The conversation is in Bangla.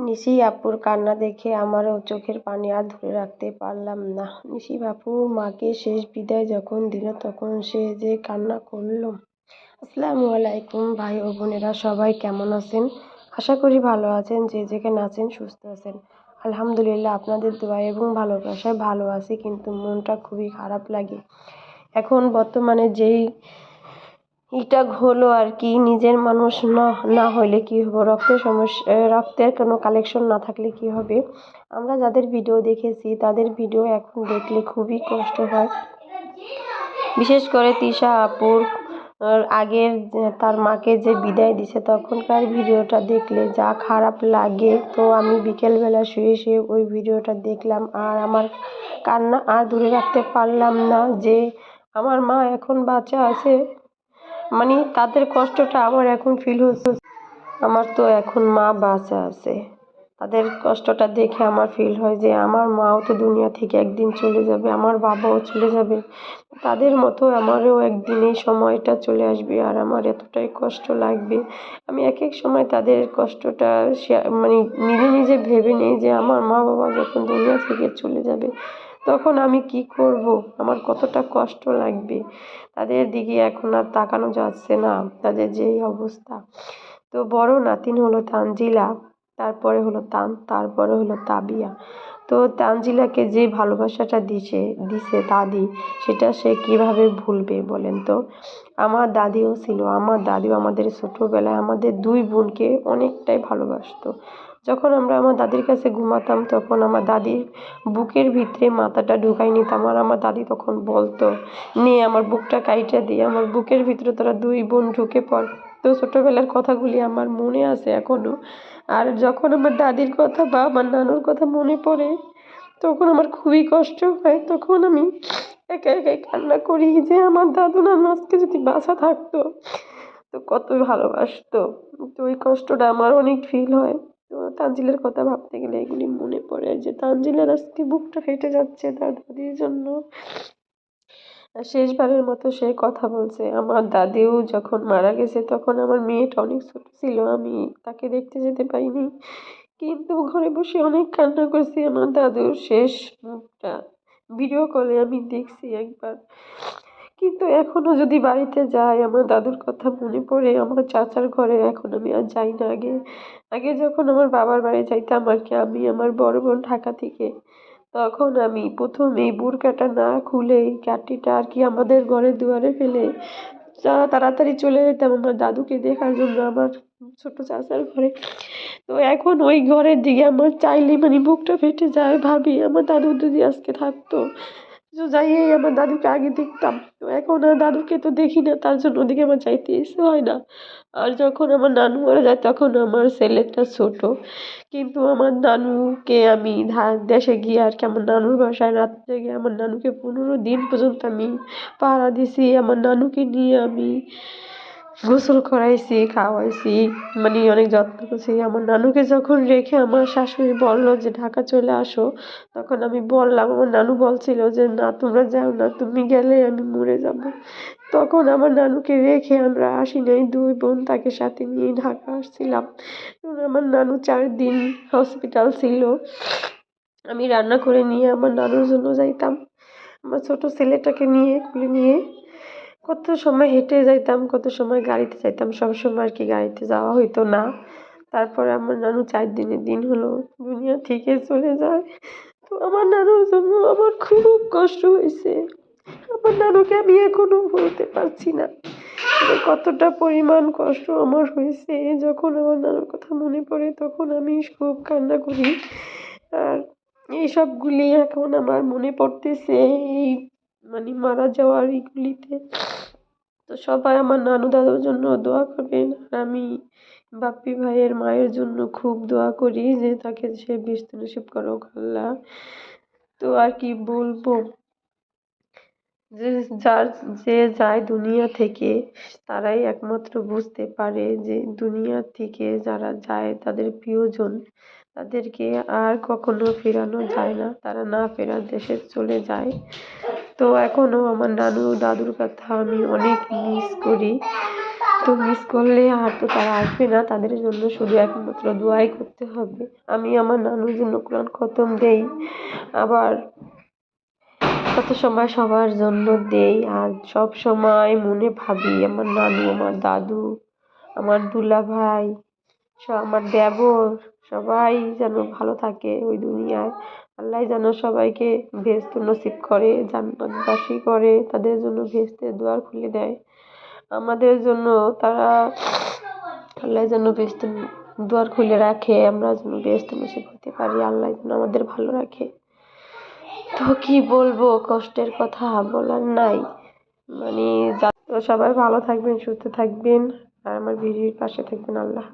নিশি আপুর কান্না দেখে আমারও চোখের পানি আর ধরে রাখতে পারলাম না। নিশি আপুর মাকে শেষ বিদায় যখন দিল, তখন সে যে কান্না করল। আসসালামু আলাইকুম ভাই ও বোনেরা, সবাই কেমন আছেন? আশা করি ভালো আছেন, যে যেখানে আছেন সুস্থ আছেন। আলহামদুলিল্লাহ আপনাদের দোয়া এবং ভালোবাসায় ভালো আছি, কিন্তু মনটা খুবই খারাপ লাগে। এখন বর্তমানে যেই ইটা হলো আর কি, নিজের মানুষ না না হইলে কি হবে? রক্তের সমস্যা রক্তের কোনো কালেকশন না থাকলে কি হবে? আমরা যাদের ভিডিও দেখেছি, তাদের ভিডিও এখন দেখলে খুবই কষ্ট হয়। বিশেষ করে তিশা আপুর আগের তার মাকে যে বিদায় দিছে, তখনকার ভিডিওটা দেখলে যা খারাপ লাগে। তো আমি বিকেলবেলা শুয়ে শুয়ে ওই ভিডিওটা দেখলাম। আর আমার কান্না আর দূরে রাখতে পারলাম না যে, আমার মা এখন বাচ্চা আছে। মানে তাদের কষ্টটা আমার এখন ফিল হচ্ছে। আমার তো এখন মা বাঁচা আছে। তাদের কষ্টটা দেখে আমার ফিল হয় যে আমার মাও তো দুনিয়া থেকে একদিন চলে যাবে, আমার বাবাও চলে যাবে। তাদের মতো আমারও একদিন এই সময়টা চলে আসবে আর আমার এতটাই কষ্ট লাগবে। আমি এক এক সময় তাদের কষ্টটা মানে নিজে নিজে ভেবে নিই যে আমার মা বাবা যখন দুনিয়া থেকে চলে যাবে তখন আমি কি করব? আমার কতটা কষ্ট লাগবে? তাদের দিকে এখন আর তাকানো যাচ্ছে না, তাদের যেই অবস্থা। তো বড় নাতিন হলো তানজিলা, তারপরে হলো তান, তারপরে হলো তাবিয়া। তো তানজিলাকে যে ভালোবাসাটা দিছে দিছে দাদি, সেটা সে কীভাবে ভুলবে বলেন তো? আমার দাদিও ছিল, আমার দাদিও আমাদের ছোটোবেলায় আমাদের দুই বোনকে অনেকটাই ভালোবাসতো। যখন আমরা আমার দাদির কাছে ঘুমাতাম, তখন আমার দাদির বুকের ভিতরে মাথাটা ঢুকাই নিতাম আর আমার দাদি তখন বলতো নিয়ে আমার বুকটা কাইটা দিয়ে আমার বুকের ভিতরে তোরা দুই বোন ঢুকে পড়। তো ছোটোবেলার কথাগুলি আমার মনে আছে এখনও আর যখন আমার দাদির কথা বা আমার নানুর কথা মনে পড়ে, তখন আমার খুবই কষ্ট হয়। তখন আমি একা একাই কান্না করি যে আমার দাদু নানু আজকে যদি বাসা থাকতো, তো কত ভালোবাসতো। তো ওই কষ্টটা আমার অনেক ফিল হয়। তো তানজিলের কথা ভাবতে গেলে এগুলি মনে পড়ে। যে তানজিলের আজকে বুকটা ফেটে যাচ্ছে তার দাদির জন্য। শেষবারের মতো সে কথা বলছে, আমার দাদিও যখন মারা গেছে তখন আমার মেয়েটা অনেক ছোট ছিল, আমি তাকে দেখতে যেতে পারিনি। কিন্তু ঘরে বসে অনেক কান্না করছি, আমার দাদুর শেষ মুখটা। ভিডিও কলে আমি দেখছি একবার। কিন্তু এখনও যদি বাড়িতে যাই, আমার দাদুর কথা মনে পড়ে, আমার চাচার ঘরে এখন আমি আর যাই না। আগে আগে যখন আমার বাবার বাড়ি যাইতাম আর কি, আমি আমার বড় বোন ঢাকা থেকে, তখন আমি প্রথম এই বুরকাটা না খুলে এই কাঠিটা আর কি আমাদের ঘরের দুয়ারে ফেলে যা তাড়াতাড়ি চলে যেতাম আমার দাদুকে দেখার জন্য আমার ছোট চাচার ঘরে। তো এখন ওই ঘরের দিকে আমার চাইলে মানে বুকটা ফেটে যায় ভাবি, আমার দাদু যদি আজকে থাকতো তো যাইয়েই আমার দাদুকে আগে দেখতাম। তো এখন আর দাদুকে তো দেখি না, তার জন্য ওদিকে আমার যাইতে ইচ্ছে হয় না। আর যখন আমার নানু মারা যায়, তখন আমার ছেলেটা ছোট। কিন্তু আমার নানুকে আমি দেশে গিয়ে আর কি আমার নানুর বাসায় রাত্রে গিয়ে আমার নানুকে পনেরো দিন পর্যন্ত আমি পাহারা দিছি। আমার নানুকে নিয়ে আমি গোসল করাইছি, খাওয়াইছি মানে অনেক যত্ন করছি। আমার নানুকে যখন রেখে আমার শাশুড়ি বলল যে, ঢাকা চলে আসো, তখন আমি বললাম, আমার নানু বলছিল যে, না, তোমরা যাও না, তুমি গেলে আমি মরে যাব। তখন আমার নানুকে রেখে আমরা আসি নাই, দুই বোন তাকে সাথে নিয়ে ঢাকা আসছিলাম। আমার নানু চার দিন হসপিটাল ছিল। আমি রান্না করে নিয়ে আমার নানুর জন্য যাইতাম। আমার ছোট ছেলেটাকে নিয়ে, কুলে নিয়ে কত সময় হেঁটে যাইতাম, কত সময় গাড়িতে যাইতাম, সব সময় আর কি গাড়িতে যাওয়া হইতো না। তারপরে আমার নানু চার দিনের দিন হলো, দুনিয়া থেকে চলে যায়। তো আমার নানুর জন্য আমার খুব কষ্ট হয়েছে আমার নানুকে আমি এখনও বলতে পারছি না। কতটা পরিমাণ কষ্ট আমার হয়েছে যখন আমার নানুর কথা মনে পড়ে, তখন আমি খুব কান্না করি। আর এইসবগুলি এখন আমার মনে পড়তেছে। এই মানে মারা যাওয়ার এইগুলিতে তো সবাই আমার নানু দাদুর জন্য দোয়া করবেন। আর আমি বাপ্পি ভাইয়ের মায়ের জন্য খুব দোয়া করি যে তাকে সে বেহেশত নসিব করুক, আল্লাহ। তো আর কি বলব? যে যার, যে যায় দুনিয়া থেকে, তারাই একমাত্র বুঝতে পারে যে দুনিয়া থেকে যারা যায় তাদের প্রিয়জন, তাদেরকে আর কখনো ফেরানো যায় না। তারা না ফেরার দেশে চলে যায়। তো এখনও আমার নানু দাদুর কথা আমি অনেক মিস করি। তো মিস করলে আর তো তারা আসবে না, তাদের জন্য শুধু একমাত্র দোয়াই করতে হবে। আমি আমার নানুর জন্য কোরআন খতম দেই, আবার কত সময় সবার জন্য দেই, আর সব সময় মনে ভাবি আমার নানু, আমার দাদু, আমার দুলা ভাই আমার দেবর সবাই যেন ভালো থাকে ওই দুনিয়ায়। আল্লাহ যেন সবাইকে ভেস্ত নসিব করে, জান্নাতবাসী করে, তাদের জন্য ভেস্তের দুয়ার খুলে দেয়। আমাদের জন্য তারা আল্লাহ যেন বেস্ত দুয়ার খুলে রাখে, আমরা যেন বেস্ত নসিব হতে পারি, আল্লাহ যেন আমাদের ভালো রাখে। তো কি বলব, কষ্টের কথা বলার নাই। মানে সবাই ভালো থাকবেন, সুস্থ থাকবেন, আর আমার ভিডিওর পাশে থাকবেন, আল্লাহ।